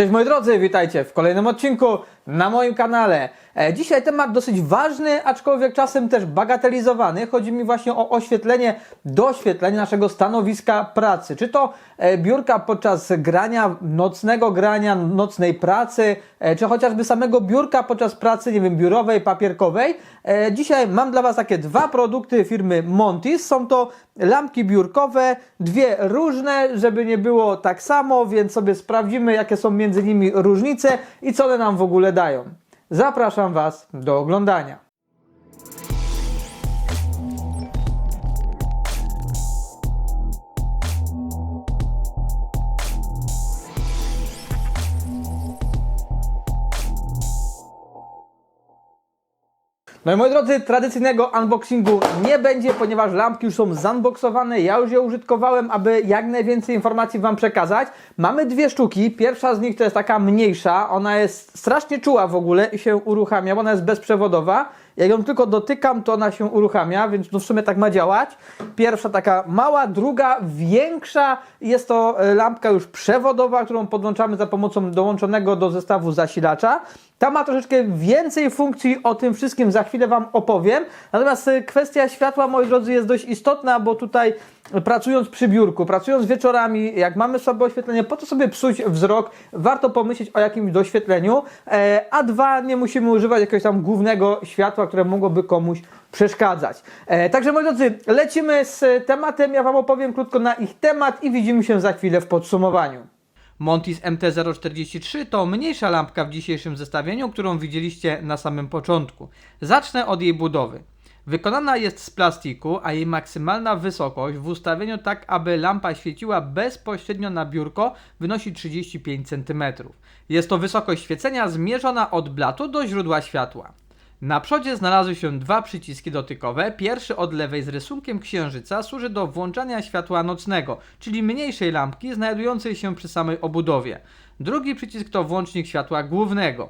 Cześć moi drodzy, witajcie w kolejnym odcinku na moim kanale. E, Dzisiaj temat dosyć ważny, aczkolwiek czasem też bagatelizowany. Chodzi mi właśnie o oświetlenie, doświetlenie naszego stanowiska pracy. Czy to e, biurka podczas grania, nocnego grania, nocnej pracy, e, czy chociażby samego biurka podczas pracy, nie wiem, biurowej, papierkowej. Dzisiaj mam dla Was takie dwa produkty firmy Montis. Są to lampki biurkowe, dwie różne, żeby nie było tak samo, więc sobie sprawdzimy, jakie są między nimi różnice i co one nam w ogóle dają. Zapraszam Was do oglądania. No i moi drodzy, tradycyjnego unboxingu nie będzie, ponieważ lampki już są zunboxowane. Ja już je użytkowałem, aby jak najwięcej informacji Wam przekazać. Mamy dwie sztuki. Pierwsza z nich to jest taka mniejsza. Ona jest strasznie czuła w ogóle i się uruchamia, bo ona jest bezprzewodowa. Jak ją tylko dotykam, to ona się uruchamia, więc no w sumie tak ma działać. Pierwsza taka mała, druga większa. Jest to e, lampka już przewodowa, którą podłączamy za pomocą dołączonego do zestawu zasilacza. Ta ma troszeczkę więcej funkcji, o tym wszystkim za chwilę Wam opowiem. Natomiast e, kwestia światła, moi drodzy, jest dość istotna, bo tutaj e, pracując przy biurku, pracując wieczorami, jak mamy słabe oświetlenie, po co sobie psuć wzrok, warto pomyśleć o jakimś doświetleniu. A dwa, nie musimy używać jakiegoś tam głównego światła, które mogłoby komuś przeszkadzać. E, także moi drodzy, lecimy z tematem. Ja Wam opowiem krótko na ich temat i widzimy się za chwilę w podsumowaniu. Montis MT043 to mniejsza lampka w dzisiejszym zestawieniu, którą widzieliście na samym początku. Zacznę od jej budowy. Wykonana jest z plastiku, a jej maksymalna wysokość w ustawieniu tak, aby lampa świeciła bezpośrednio na biurko wynosi 35 cm. Jest to wysokość świecenia zmierzona od blatu do źródła światła. Na przodzie znalazły się dwa przyciski dotykowe. Pierwszy od lewej z rysunkiem księżyca służy do włączania światła nocnego, czyli mniejszej lampki znajdującej się przy samej obudowie. Drugi przycisk to włącznik światła głównego.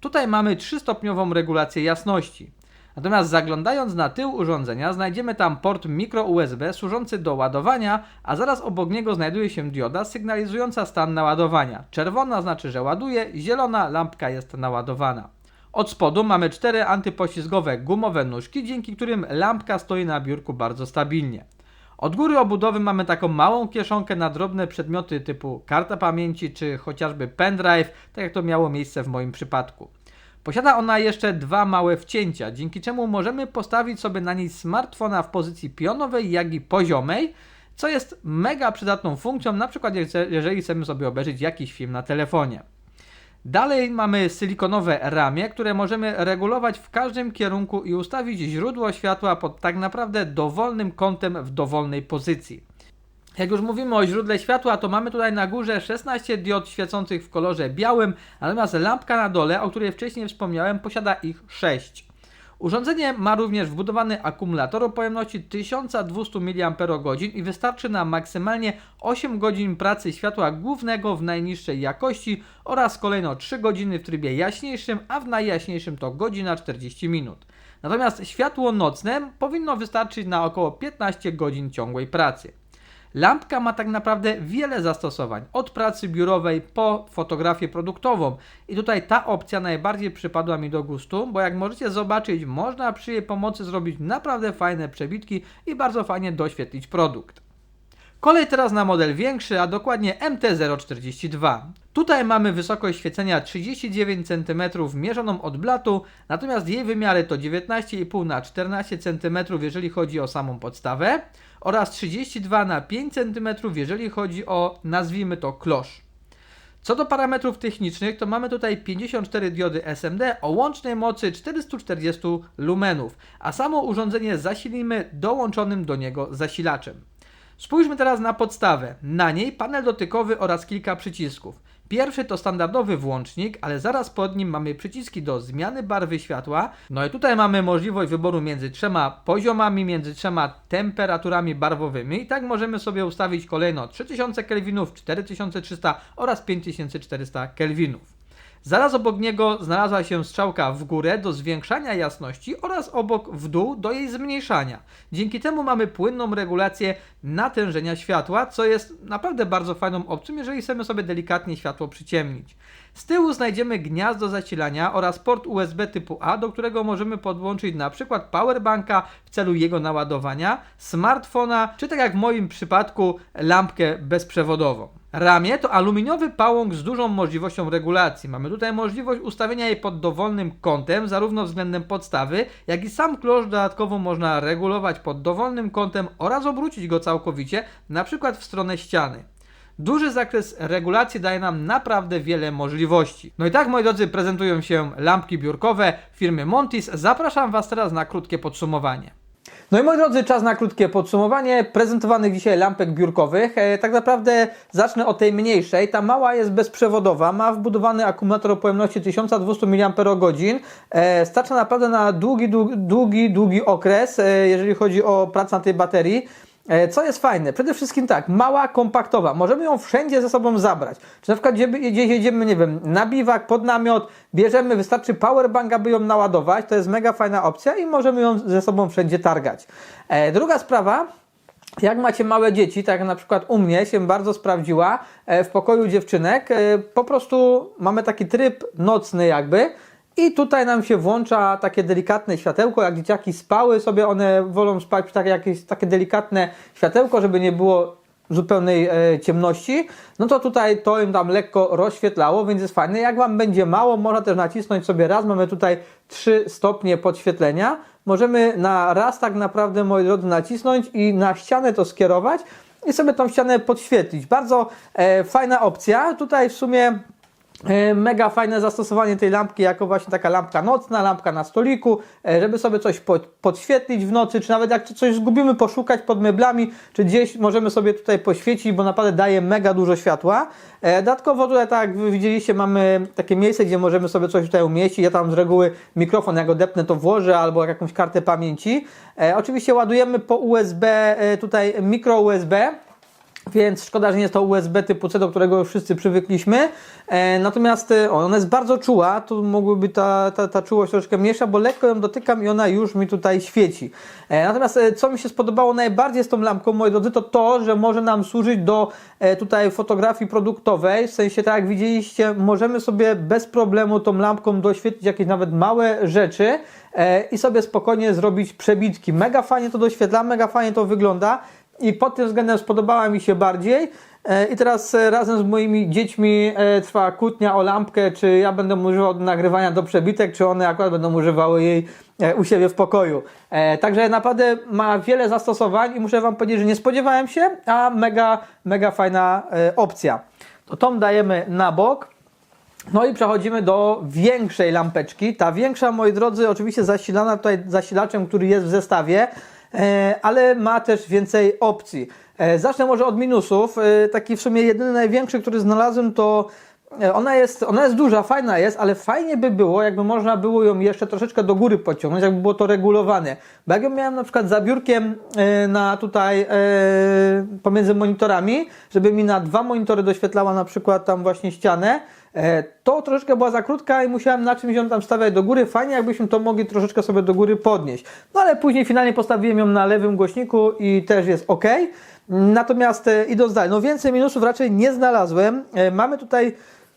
Tutaj mamy trzystopniową regulację jasności. Natomiast zaglądając na tył urządzenia znajdziemy tam port micro USB służący do ładowania, a zaraz obok niego znajduje się dioda sygnalizująca stan naładowania. Czerwona znaczy, że ładuje, zielona lampka jest naładowana. Od spodu mamy cztery antypoślizgowe gumowe nóżki, dzięki którym lampka stoi na biurku bardzo stabilnie. Od góry obudowy mamy taką małą kieszonkę na drobne przedmioty typu karta pamięci czy chociażby pendrive, tak jak to miało miejsce w moim przypadku. Posiada ona jeszcze dwa małe wcięcia, dzięki czemu możemy postawić sobie na niej smartfona w pozycji pionowej, jak i poziomej, co jest mega przydatną funkcją, na przykład jeżeli chcemy sobie obejrzeć jakiś film na telefonie. Dalej mamy silikonowe ramię, które możemy regulować w każdym kierunku i ustawić źródło światła pod tak naprawdę dowolnym kątem w dowolnej pozycji. Jak już mówimy o źródle światła, to mamy tutaj na górze 16 diod świecących w kolorze białym, natomiast lampka na dole, o której wcześniej wspomniałem, posiada ich 6. Urządzenie ma również wbudowany akumulator o pojemności 1200 mAh i wystarczy na maksymalnie 8 godzin pracy światła głównego w najniższej jakości oraz kolejno 3 godziny w trybie jaśniejszym, a w najjaśniejszym to godzina 40 minut. Natomiast światło nocne powinno wystarczyć na około 15 godzin ciągłej pracy. Lampka ma tak naprawdę wiele zastosowań, od pracy biurowej po fotografię produktową. I tutaj ta opcja najbardziej przypadła mi do gustu, bo jak możecie zobaczyć, można przy jej pomocy zrobić naprawdę fajne przebitki i bardzo fajnie doświetlić produkt. Kolej teraz na model większy, a dokładnie MT-042. Tutaj mamy wysokość świecenia 39 cm mierzoną od blatu, natomiast jej wymiary to 19,5 na 14 cm jeżeli chodzi o samą podstawę oraz 32 na 5 cm jeżeli chodzi o nazwijmy to klosz. Co do parametrów technicznych, to mamy tutaj 54 diody SMD o łącznej mocy 440 lumenów, a samo urządzenie zasilimy dołączonym do niego zasilaczem. Spójrzmy teraz na podstawę. Na niej panel dotykowy oraz kilka przycisków. Pierwszy to standardowy włącznik, ale zaraz pod nim mamy przyciski do zmiany barwy światła. No i tutaj mamy możliwość wyboru między trzema poziomami, między trzema temperaturami barwowymi. I tak możemy sobie ustawić kolejno 3000 kelwinów, 4300 oraz 5400 kelwinów. Zaraz obok niego znalazła się strzałka w górę do zwiększania jasności oraz obok w dół do jej zmniejszania. Dzięki temu mamy płynną regulację natężenia światła, co jest naprawdę bardzo fajną opcją, jeżeli chcemy sobie delikatnie światło przyciemnić. Z tyłu znajdziemy gniazdo zasilania oraz port USB typu A, do którego możemy podłączyć na przykład powerbanka w celu jego naładowania, smartfona, czy tak jak w moim przypadku lampkę bezprzewodową. Ramię to aluminiowy pałąk z dużą możliwością regulacji. Mamy tutaj możliwość ustawienia jej pod dowolnym kątem, zarówno względem podstawy, jak i sam klosz dodatkowo można regulować pod dowolnym kątem oraz obrócić go całkowicie, na przykład w stronę ściany. Duży zakres regulacji daje nam naprawdę wiele możliwości. No i tak, moi drodzy, prezentują się lampki biurkowe firmy Montis. Zapraszam Was teraz na krótkie podsumowanie. No i moi drodzy, czas na krótkie podsumowanie prezentowanych dzisiaj lampek biurkowych. E, tak naprawdę zacznę od tej mniejszej. Ta mała jest bezprzewodowa, ma wbudowany akumulator o pojemności 1200 mAh. E, starcza naprawdę na długi, długi, długi, długi okres, e, jeżeli chodzi o pracę na tej baterii. E, Co jest fajne? Przede wszystkim tak, mała, kompaktowa. Możemy ją wszędzie ze sobą zabrać. Czy na przykład gdzie, gdzieś jedziemy, nie wiem, na biwak, pod namiot, bierzemy, wystarczy powerbank, aby ją naładować. To jest mega fajna opcja i możemy ją ze sobą wszędzie targać. E, druga sprawa, jak macie małe dzieci, tak jak na przykład u mnie się bardzo sprawdziła e, w pokoju dziewczynek, po prostu mamy taki tryb nocny jakby i tutaj nam się włącza takie delikatne światełko, jak dzieciaki spały sobie, one wolą spać takie, jakieś takie delikatne światełko, żeby nie było zupełnej e, ciemności, no to tutaj to im tam lekko rozświetlało, więc jest fajne. Jak Wam będzie mało, można też nacisnąć sobie raz, mamy tutaj 3 stopnie podświetlenia. Możemy na raz tak naprawdę, moi drodzy, nacisnąć i na ścianę to skierować i sobie tą ścianę podświetlić. Bardzo e, fajna opcja. Tutaj w sumie Mega fajne zastosowanie tej lampki jako właśnie taka lampka nocna, lampka na stoliku, e, żeby sobie coś pod, podświetlić w nocy, czy nawet jak coś zgubimy, poszukać pod meblami, czy gdzieś możemy sobie tutaj poświecić, bo naprawdę daje mega dużo światła. E, Dodatkowo tutaj, tak jak widzieliście, mamy takie miejsce, gdzie możemy sobie coś tutaj umieścić. Ja tam z reguły mikrofon, jak go depnę, to włożę, albo jakąś kartę pamięci. E, Oczywiście ładujemy po USB, e, tutaj mikro USB. Więc szkoda, że nie jest to USB typu C, do którego wszyscy przywykliśmy. E, natomiast e, ona jest bardzo czuła, tu mogłyby ta, ta, ta czułość troszeczkę mniejsza, bo lekko ją dotykam i ona już mi tutaj świeci. E, natomiast e, co mi się spodobało najbardziej z tą lampką, moi drodzy, to to, że może nam służyć do e, tutaj fotografii produktowej. W sensie, tak jak widzieliście, możemy sobie bez problemu tą lampką doświetlić jakieś nawet małe rzeczy e, i sobie spokojnie zrobić przebitki. Mega fajnie to doświetla, mega fajnie to wygląda i pod tym względem spodobała mi się bardziej. E, I teraz e, razem z moimi dziećmi e, trwa kłótnia o lampkę, czy ja będę używał do nagrywania do przebitek, czy one akurat będą używały jej u siebie w pokoju. Także naprawdę ma wiele zastosowań i muszę Wam powiedzieć, że nie spodziewałem się, a mega, mega fajna opcja. To tą dajemy na bok. No i przechodzimy do większej lampeczki. Ta większa, moi drodzy, oczywiście zasilana tutaj zasilaczem, który jest w zestawie, ale ma też więcej opcji. E, Zacznę może od minusów. E, Taki w sumie jedyny największy, który znalazłem, to e, ona jest, ona jest duża, fajna jest, ale fajnie by było, jakby można było ją jeszcze troszeczkę do góry pociągnąć, jakby było to regulowane. Bo jak ją miałem na przykład za biurkiem e, na tutaj e, pomiędzy monitorami, żeby mi na dwa monitory doświetlała na przykład tam właśnie ścianę, e, to troszeczkę była za krótka i musiałem na czymś ją tam stawiać do góry. Fajnie, jakbyśmy to mogli troszeczkę sobie do góry podnieść. No ale później finalnie postawiłem ją na lewym głośniku i też jest ok. Natomiast e, idąc dalej, no więcej minusów raczej nie znalazłem. E, Mamy tutaj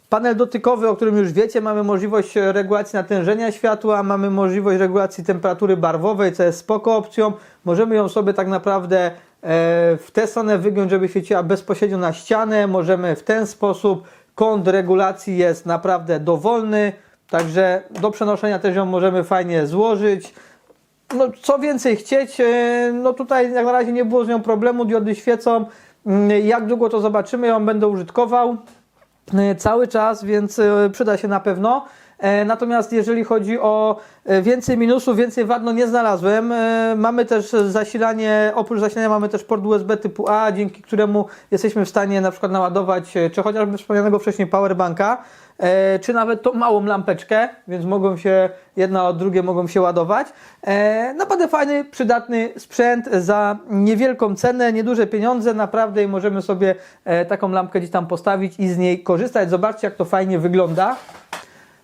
panel dotykowy, o którym już wiecie, mamy możliwość e, regulacji natężenia światła, mamy możliwość regulacji temperatury barwowej, co jest spoko opcją. Możemy ją sobie tak naprawdę e, w tę stronę wygiąć, żeby świeciła bezpośrednio na ścianę. Możemy w ten sposób, kąt regulacji jest naprawdę dowolny, także do przenoszenia też ją możemy fajnie złożyć. No, co więcej chcieć, e, no tutaj jak na razie nie było z nią problemu, diody świecą. Mm, Jak długo to zobaczymy, ją będę użytkował e, cały czas, więc e, przyda się na pewno. E, Natomiast jeżeli chodzi o e, więcej minusów, więcej wad, no nie znalazłem. E, Mamy też zasilanie, oprócz zasilania mamy też port USB typu A, dzięki któremu jesteśmy w stanie na przykład naładować, czy chociażby wspomnianego wcześniej powerbanka, czy nawet tą małą lampeczkę, więc mogą się, jedna od drugie mogą się ładować. Naprawdę fajny, przydatny sprzęt za niewielką cenę, nieduże pieniądze, naprawdę i możemy sobie taką lampkę gdzieś tam postawić i z niej korzystać. Zobaczcie jak to fajnie wygląda.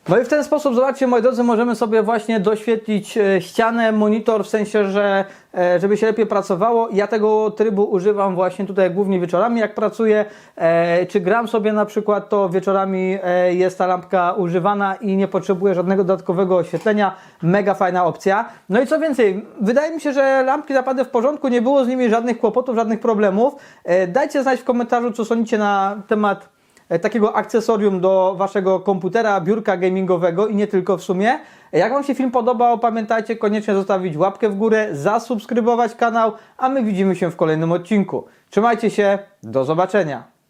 No i w ten sposób, zobaczcie moi drodzy, możemy sobie właśnie doświetlić e, ścianę, monitor, w sensie, że e, żeby się lepiej pracowało. Ja tego trybu używam właśnie tutaj głównie wieczorami, jak pracuję, e, czy gram sobie na przykład, to wieczorami jest ta lampka używana i nie potrzebuję żadnego dodatkowego oświetlenia. Mega fajna opcja. No i co więcej, wydaje mi się, że lampki naprawdę w porządku, nie było z nimi żadnych kłopotów, żadnych problemów. Dajcie znać w komentarzu, co sądzicie na temat takiego akcesorium do waszego komputera, biurka gamingowego i nie tylko w sumie. Jak wam się film podobał, pamiętajcie koniecznie zostawić łapkę w górę, zasubskrybować kanał, a my widzimy się w kolejnym odcinku. Trzymajcie się, do zobaczenia.